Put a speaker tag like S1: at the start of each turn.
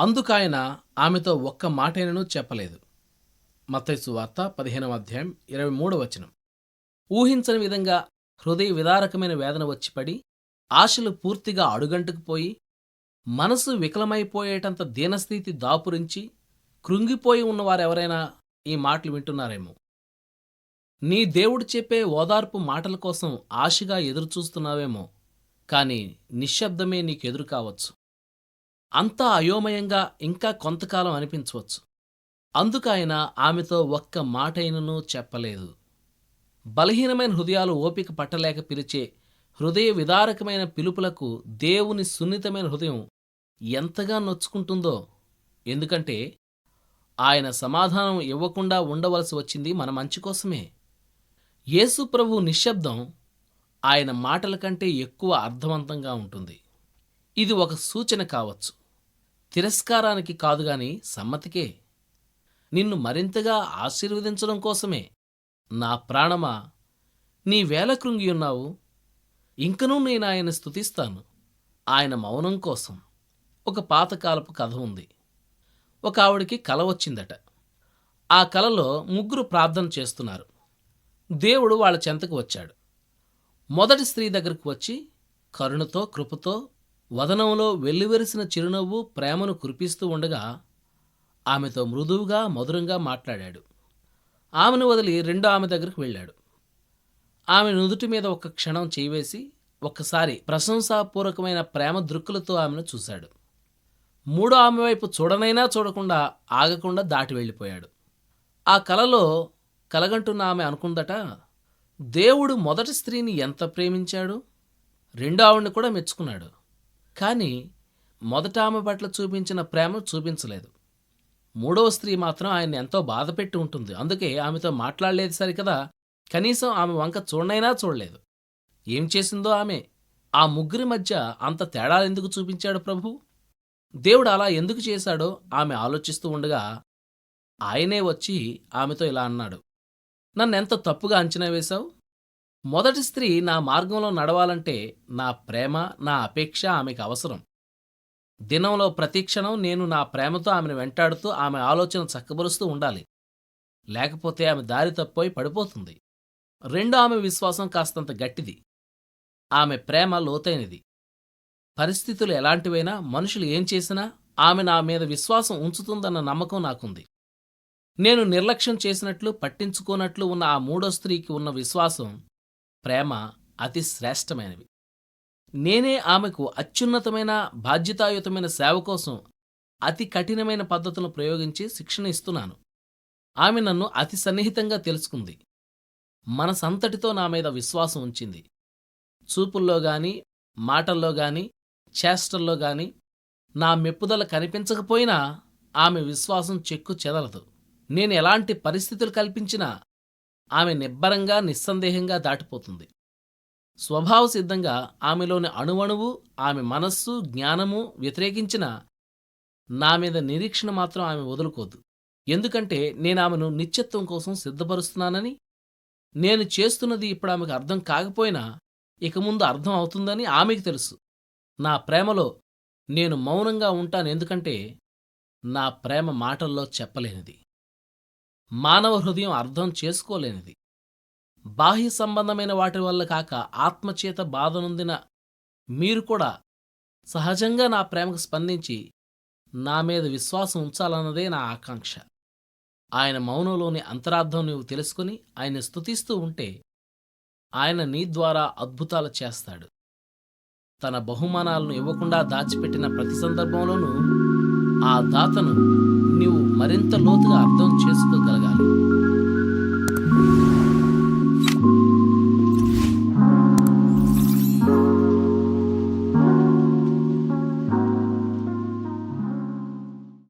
S1: అందుకాయన ఆమెతో ఒక్క మాటైనను చెప్పలేదు. మత్తైసు వార్త పదిహేనవ అధ్యాయం ఇరవై మూడవ వచనం. ఊహించని విధంగా హృదయ విదారకమైన వేదన వచ్చిపడి ఆశలు పూర్తిగా అడుగంటుకుపోయి మనసు వికలమైపోయేటంత దీనస్థితి దాపురించి కృంగిపోయి ఉన్నవారెవరైనా ఈ మాటలు వింటున్నారేమో. నీ దేవుడు చెప్పే ఓదార్పు మాటల కోసం ఆశగా ఎదురుచూస్తున్నావేమో కాని నిశ్శబ్దమే నీకెదురు కావచ్చు. అంతా అయోమయంగా ఇంకా కొంతకాలం అనిపించవచ్చు. అందుకైన ఆమెతో ఒక్క మాటైనను చెప్పలేదు. బలహీనమైన హృదయాలు ఓపిక పట్టలేక పిలిచే హృదయ విదారకమైన పిలుపులకు దేవుని సున్నితమైన హృదయం ఎంతగా నొచ్చుకుంటుందో. ఎందుకంటే ఆయన సమాధానం ఇవ్వకుండా ఉండవలసి వచ్చింది మన మంచి కోసమే. యేసుప్రభు నిశ్శబ్దం ఆయన మాటల కంటే ఎక్కువ అర్థవంతంగా ఉంటుంది. ఇది ఒక సూచన కావచ్చు. తిరస్కారానికి కాదు గాని సమ్మతికే. నిన్ను మరింతగా ఆశీర్వదించడం కోసమే నా ప్రాణమా నీ వేల కృంగియున్నావు ఇంకనూ నేను ఆయన స్తుతిస్తాను. ఆయన మౌనం కోసం ఒక పాతకాలపు కథ ఉంది. ఒక ఆవిడికి కల వచ్చిందట. ఆ కలలో ముగ్గురు ప్రార్థన చేస్తున్నారు. దేవుడు వాళ్ళ చెంతకు వచ్చాడు. మొదటి స్త్రీ దగ్గరకు వచ్చి కరుణతో కృపతో వదనంలో వెల్లివెరిసిన చిరునవ్వు ప్రేమను కురిపిస్తూ ఉండగా ఆమెతో మృదువుగా మధురంగా మాట్లాడాడు. ఆమెను వదిలి రెండో ఆమె దగ్గరకు వెళ్ళాడు. ఆమె నుదుటి మీద ఒక క్షణం చేయివేసి ఒక్కసారి ప్రశంసాపూర్వకమైన ప్రేమ దృక్కులతో ఆమెను చూశాడు. మూడో ఆమె వైపు చూడనైనా చూడకుండా ఆగకుండా దాటి వెళ్ళిపోయాడు. ఆ కలలో కలగంటున్న ఆమె అనుకుందట దేవుడు మొదటి స్త్రీని ఎంత ప్రేమించాడు? రెండో ఆవిడని కూడా మెచ్చుకున్నాడు. కానీ మొదట ఆమె పట్ల చూపించిన ప్రేమ చూపించలేదు. మూడవ స్త్రీ మాత్రం ఆయన్ని ఎంతో బాధపెట్టి ఉంటుంది. అందుకే ఆమెతో మాట్లాడలేదు సరికదా? కనీసం ఆమె వంక చూడనైనా చూడలేదు. ఏం చేసిందో ఆమె? ఆ ముగ్గురి మధ్య అంత తేడాలు ఎందుకు చూపించాడు ప్రభు? దేవుడు అలా ఎందుకు చేశాడో ఆమె ఆలోచిస్తూ ఉండగా ఆయనే వచ్చి ఆమెతో ఇలా అన్నాడు. నన్నెంత తప్పుగా అంచనా వేశావు? మొదటి స్త్రీ నా మార్గంలో నడవాలంటే నా ప్రేమ నా అపేక్ష ఆమెకు అవసరం. దినంలో ప్రతిక్షణం నేను నా ప్రేమతో ఆమెను వెంటాడుతూ ఆమె ఆలోచన చక్కబరుస్తూ ఉండాలి. లేకపోతే ఆమె దారి తప్పిపోయి పడిపోతుంది. రెండో ఆమె విశ్వాసం కాస్తంత గట్టిది. ఆమె ప్రేమ లోతైనది. పరిస్థితులు ఎలాంటివైనా మనుషులు ఏం చేసినా ఆమె నా మీద విశ్వాసం ఉంచుతుందన్న నమ్మకం నాకుంది. నేను నిర్లక్ష్యం చేసినట్లు పట్టించుకోనట్లు ఉన్న ఆ మూడో స్త్రీకి ఉన్న విశ్వాసం ప్రేమ అతి శ్రేష్టమైనవి. నేనే ఆమెకు అత్యున్నతమైన బాధ్యతాయుతమైన సేవ కోసం అతి కఠినమైన పద్ధతులను ప్రయోగించి శిక్షణ ఇస్తున్నాను. ఆమె నన్ను అతి సన్నిహితంగా తెలుసుకుంది. మనసంతటితో నా మీద విశ్వాసం ఉంచింది. చూపుల్లో గాని మాటల్లో గాని చేష్టల్లో గాని నా మెప్పుదల కనిపించకపోయినా ఆమె విశ్వాసం చెక్కు చెదలదు. నేను ఎలాంటి పరిస్థితులు కల్పించినా ఆమె నిబ్బరంగా నిస్సందేహంగా దాటిపోతుంది. స్వభావ సిద్ధంగా ఆమెలోని అణువణువు ఆమె మనస్సు జ్ఞానము వ్యతిరేకించిన నా మీద నిరీక్షణ మాత్రం ఆమె వదులుకోదు. ఎందుకంటే నేను ఆమెను నిత్యత్వం కోసం సిద్ధపరుస్తున్నానని నేను చేస్తున్నది ఇప్పుడు ఆమెకు అర్థం కాకపోయినా ఇక ముందు అర్థం అవుతుందని ఆమెకు తెలుసు. నా ప్రేమలో నేను మౌనంగా ఉంటాను ఎందుకంటే నా ప్రేమ మాటల్లో చెప్పలేనిది. మానవ హృదయం అర్థం చేసుకోలేనిది. బాహ్య సంబంధమైన వాటి వల్ల కాక ఆత్మచేత బాధనొందిన మీరు కూడా సహజంగా నా ప్రేమకు స్పందించి నా మీద విశ్వాసం ఉంచాలన్నదే నా ఆకాంక్ష. ఆయన మౌనంలోని అంతరార్థం నువ్వు తెలుసుకుని ఆయన స్తుతిస్తూ ఉంటే ఆయన నీ ద్వారా అద్భుతాలు చేస్తాడు. తన బహుమానాలను ఇవ్వకుండా దాచిపెట్టిన ప్రతి సందర్భంలోనూ ఆ దాతను నీవు మరింత లోతుగా అర్థం చేసుకోగలగాలి.